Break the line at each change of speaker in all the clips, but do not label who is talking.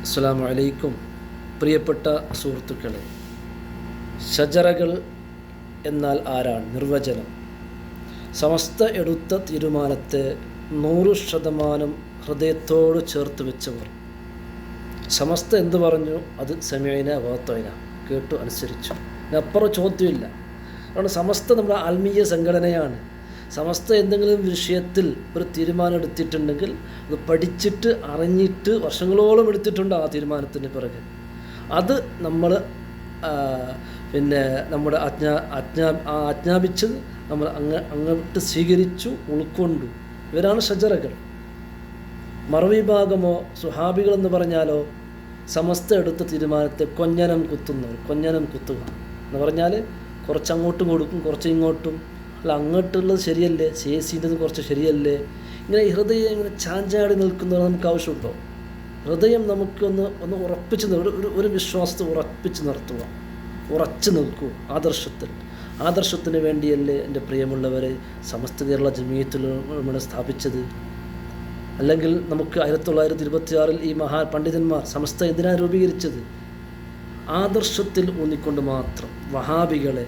അസ്സലാമു അലൈക്കും. പ്രിയപ്പെട്ട സുഹൃത്തുക്കളെ ഷജറകൾ എന്നാൽ ആരാണ്? നിർവചനം. സമസ്ത എടുത്ത തീരുമാനത്തെ നൂറ് ശതമാനം ഹൃദയത്തോട് ചേർത്ത് വെച്ചവർ. സമസ്ത എന്ത് പറഞ്ഞു? അത് സമയന വാത്തോയിന കേട്ടു അനുസരിച്ചു. അപ്പുറം ചോദ്യമില്ല. കാരണം സമസ്ത നമ്മുടെ ആത്മീയ സംഘടനയാണ്. സമസ്ത എന്തെങ്കിലും വിഷയത്തിൽ ഒരു തീരുമാനം എടുത്തിട്ടുണ്ടെങ്കിൽ അത് പഠിച്ചിട്ട് അറിഞ്ഞിട്ട് വർഷങ്ങളോളം എടുത്തിട്ടുണ്ട് ആ തീരുമാനത്തിന് പിറകെ. അത് നമ്മൾ പിന്നെ നമ്മുടെ അജ്ഞാ അജ്ഞാ ആ ആജ്ഞാപിച്ചത് നമ്മൾ അങ്ങ് അങ്ങോട്ട് സ്വീകരിച്ചു ഉൾക്കൊണ്ടു. ഇവരാണ് ഷജറകൾ. മറവിഭാഗമോ സുഹാബികൾ എന്ന് പറഞ്ഞാലോ സമസ്ത എടുത്ത തീരുമാനത്തെ കൊഞ്ഞനം കുത്തുന്നവർ കൊഞ്ഞനം കുത്തുക എന്ന് പറഞ്ഞാൽ കുറച്ച് അങ്ങോട്ടും കൊടുക്കും കുറച്ച് ഇങ്ങോട്ടും അല്ല അങ്ങോട്ടുള്ളത് ശരിയല്ലേ? സിന്റെത് കുറച്ച് ശരിയല്ലേ? ഇങ്ങനെ ഹൃദയം ഇങ്ങനെ ചാഞ്ചാടി നിൽക്കുന്ന നമുക്ക് ആവശ്യമുണ്ടോ? ഹൃദയം നമുക്കൊന്ന് ഒന്ന് ഉറപ്പിച്ച് ഒരു ഒരു വിശ്വാസത്തെ ഉറപ്പിച്ച് നിർത്തുക. ഉറച്ചു നിൽക്കൂ. ആദർശത്തിൽ. ആദർശത്തിന് വേണ്ടിയല്ലേ എന്റെ പ്രിയമുള്ളവരെ സമസ്ത കേരള ജമീയത്തിൽ നമ്മൾ സ്ഥാപിച്ചത്. അല്ലെങ്കിൽ നമുക്ക് ആയിരത്തി തൊള്ളായിരത്തി ഇരുപത്തി ആറിൽ ഈ മഹാ പണ്ഡിതന്മാർ സമസ്ത എന്തിനാണ് രൂപീകരിച്ചത്? ആദർശത്തിൽ ഊന്നിക്കൊണ്ട് മാത്രം വഹാബികളെ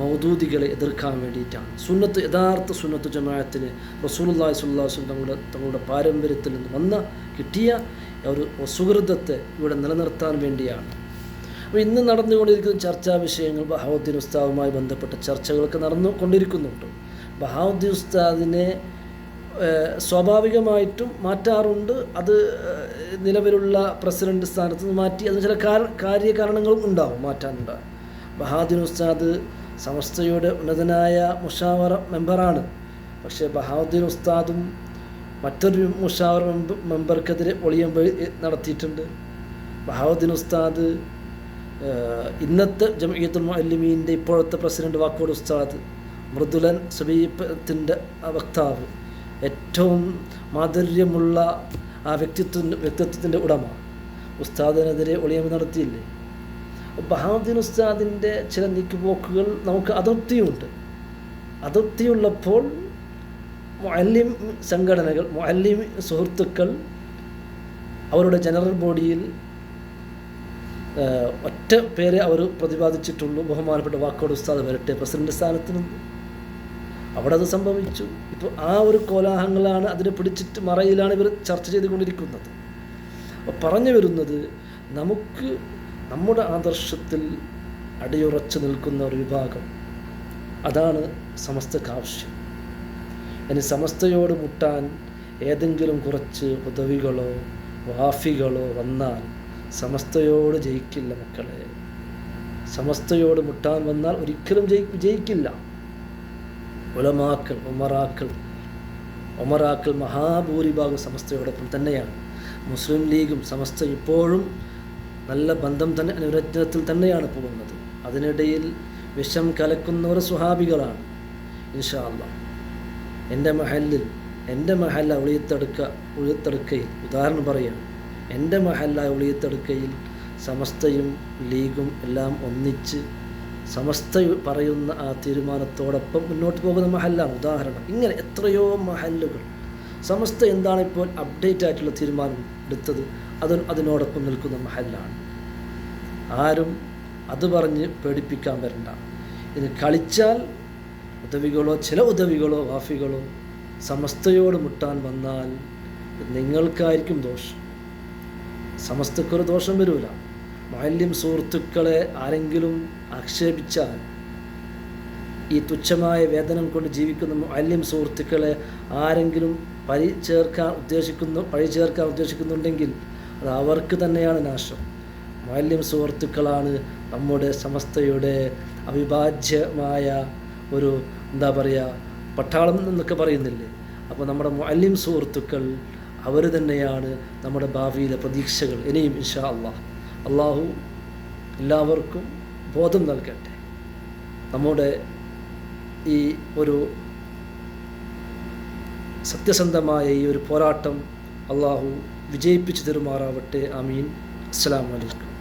മൗദൂദികളെ എതിർക്കാൻ വേണ്ടിയിട്ടാണ്. സുന്നത്ത് യഥാർത്ഥ സുന്നത്ത് ജമാഅത്തിന് റസൂലുല്ലാഹി സ്വല്ലാസ്വം തങ്ങളുടെ തങ്ങളുടെ പാരമ്പര്യത്തിൽ നിന്ന് വന്ന കിട്ടിയ ഒരു സുഹൃദത്തെ ഇവിടെ നിലനിർത്താൻ വേണ്ടിയാണ്. അപ്പോൾ ഇന്ന് നടന്നുകൊണ്ടിരിക്കുന്ന ചർച്ചാ വിഷയങ്ങൾ ബഹാവുദ്ദീൻ ഉസ്താദുമായി ബന്ധപ്പെട്ട ചർച്ചകളൊക്കെ നടന്നു കൊണ്ടിരിക്കുന്നുണ്ട്. ബഹാവുദ്ദീൻ ഉസ്താദിനെ സ്വാഭാവികമായിട്ടും മാറ്റാറുണ്ട്. അത് നിലവിലുള്ള പ്രസിഡന്റ് സ്ഥാനത്ത് നിന്ന് മാറ്റി. അതിന് ചില കാര്യകാരണങ്ങളും ഉണ്ടാവും മാറ്റാനുണ്ടാവും ബഹാദീൻ ഉസ്താദ് സമസ്തയുടെ ഉന്നതനായ മുഷാവറ മെമ്പറാണ്. പക്ഷേ ബഹാദുദ്ദീൻ ഉസ്താദും മറ്റൊരു മുഷാവർ മെമ്പർക്കെതിരെ ഒളിയമ്പഴി നടത്തിയിട്ടുണ്ട്. ബഹാവുദ്ദീൻ ഉസ്താദ് ഇന്നത്തെ ജമീയത്തുൽ മുഅല്ലിമീന്റെ ഇപ്പോഴത്തെ പ്രസിഡന്റ് വാക്കോട് ഉസ്താദ് മൃദുലൻ സമീപത്തിന്റെ വക്താവ് ഏറ്റവും മാധുര്യമുള്ള ആ വ്യക്തിത്വ വ്യക്തിത്വത്തിന്റെ ഉടമ. ഉസ്താദിനെതിരെ ഒളിയമ്പ് നടത്തിയില്ലേ? ബഹാദുദ്ദീൻ ഉസ്താദിന്റെ ചില നീക്കുപോക്കുകൾ നമുക്ക് അതൃപ്തിയുണ്ട്. അതൃപ്തിയുള്ളപ്പോൾ മുഅല്ലിം സംഘടനകൾ മുഅല്ലിം സുഹൃത്തുക്കൾ അവരുടെ ജനറൽ ബോഡിയിൽ ഒറ്റ പേരെ അവർ പ്രതിപാദിച്ചിട്ടുള്ളൂ. ബഹുമാനപ്പെട്ട വാക്കോട് ഉസ്താദ് വരട്ടെ പ്രസിഡന്റ് സ്ഥാനത്ത് നിന്ന്. അവിടെ അത് സംഭവിച്ചു. ഇപ്പോൾ ആ ഒരു കോലാഹങ്ങളാണ് അതിനെ പിടിച്ചിട്ട് മറയിലാണ് ഇവർ ചർച്ച ചെയ്തുകൊണ്ടിരിക്കുന്നത്. അപ്പോൾ പറഞ്ഞു വരുന്നത് നമുക്ക് നമ്മുടെ ആദർശത്തിൽ അടിയുറച്ചു നിൽക്കുന്ന ഒരു വിഭാഗം അതാണ് സമസ്തക്ക് ആവശ്യം ഇനി സമസ്തയോട് മുട്ടാൻ ഏതെങ്കിലും കുറച്ച് ഉദവികളോ വാഫികളോ വന്നാൽ സമസ്തയോട് ജയിക്കില്ല മക്കളെ. സമസ്തയോട് മുട്ടാൻ വന്നാൽ ഒരിക്കലും ജയി ജയിക്കില്ല. ഉലമാക്കൾ ഉമറാക്കൾ ഉമറാക്കൾ മഹാഭൂരിഭാഗം സമസ്തയോടൊപ്പം തന്നെയാണ്. മുസ്ലിം ലീഗും സമസ്ത ഇപ്പോഴും നല്ല ബന്ധം തന്നെ അനുരജ്ഞത്തിൽ തന്നെയാണ് പോകുന്നത്. അതിനിടയിൽ വിഷം കലക്കുന്നവർ സുഹാബികളാണ് ഇൻഷാ അല്ല എന്റെ മഹലിൽ എന്റെ മഹല്ല ഉളിയത്തടുക്ക ഉളിയത്തടുക്കയിൽ ഉദാഹരണം പറയാം. എന്റെ മഹല്ല ഉളിയത്തടുക്കയിൽ സമസ്തയും ലീഗും എല്ലാം ഒന്നിച്ച് സമസ്ത പറയുന്ന ആ തീരുമാനത്തോടൊപ്പം മുന്നോട്ട് പോകുന്ന മഹല്ലാണ്. ഉദാഹരണം ഇങ്ങനെ എത്രയോ മഹല്ലുകൾ. സമസ്ത എന്താണ് ഇപ്പോൾ അപ്ഡേറ്റ് ആയിട്ടുള്ള തീരുമാനം എടുത്തത്? അത് അതിനോടൊപ്പം നിൽക്കുന്ന മഹല്ലാണ്. ആരും അത് പറഞ്ഞ് പേടിപ്പിക്കാൻ വരണ്ട. ഇത് കളിച്ചാൽ ഉദവികളോ ചില ഉദവികളോ വാഫികളോ സമസ്തയോട് മുട്ടാൻ വന്നാൽ നിങ്ങൾക്കായിരിക്കും ദോഷം. സമസ്തക്കൊരു ദോഷം വരില്ല മാലിന്യം സുഹൃത്തുക്കളെ ആരെങ്കിലും ആക്ഷേപിച്ചാൽ ഈ തുച്ഛമായ വേതനം കൊണ്ട് ജീവിക്കുന്ന മാലിന്യം സുഹൃത്തുക്കളെ ആരെങ്കിലും പഴി ചേർക്കാൻ ഉദ്ദേശിക്കുന്നു പഴി ചേർക്കാൻ ഉദ്ദേശിക്കുന്നുണ്ടെങ്കിൽ അത് അവർക്ക് തന്നെയാണ് നാശം. മാലിന്യം സുഹൃത്തുക്കളാണ് നമ്മുടെ സമസ്തയുടെ അവിഭാജ്യമായ ഒരു എന്താ പറയുക പട്ടാളം എന്നൊക്കെ പറയുന്നില്ലേ? അപ്പോൾ നമ്മുടെ മാലിന്യം സുഹൃത്തുക്കൾ അവർ തന്നെയാണ് നമ്മുടെ ഭാവിയിലെ പ്രതീക്ഷകൾ. ഇനിയും ഇൻഷാ അള്ളാഹ്. അള്ളാഹു എല്ലാവർക്കും ബോധം നൽകട്ടെ. നമ്മുടെ ഈ ഒരു സത്യസന്ധമായ ഈ ഒരു പോരാട്ടം അള്ളാഹു വിജയിപ്പിച്ചു തരുമാറാവട്ടെ. അമീൻ അസ്സാം വലൈക്കും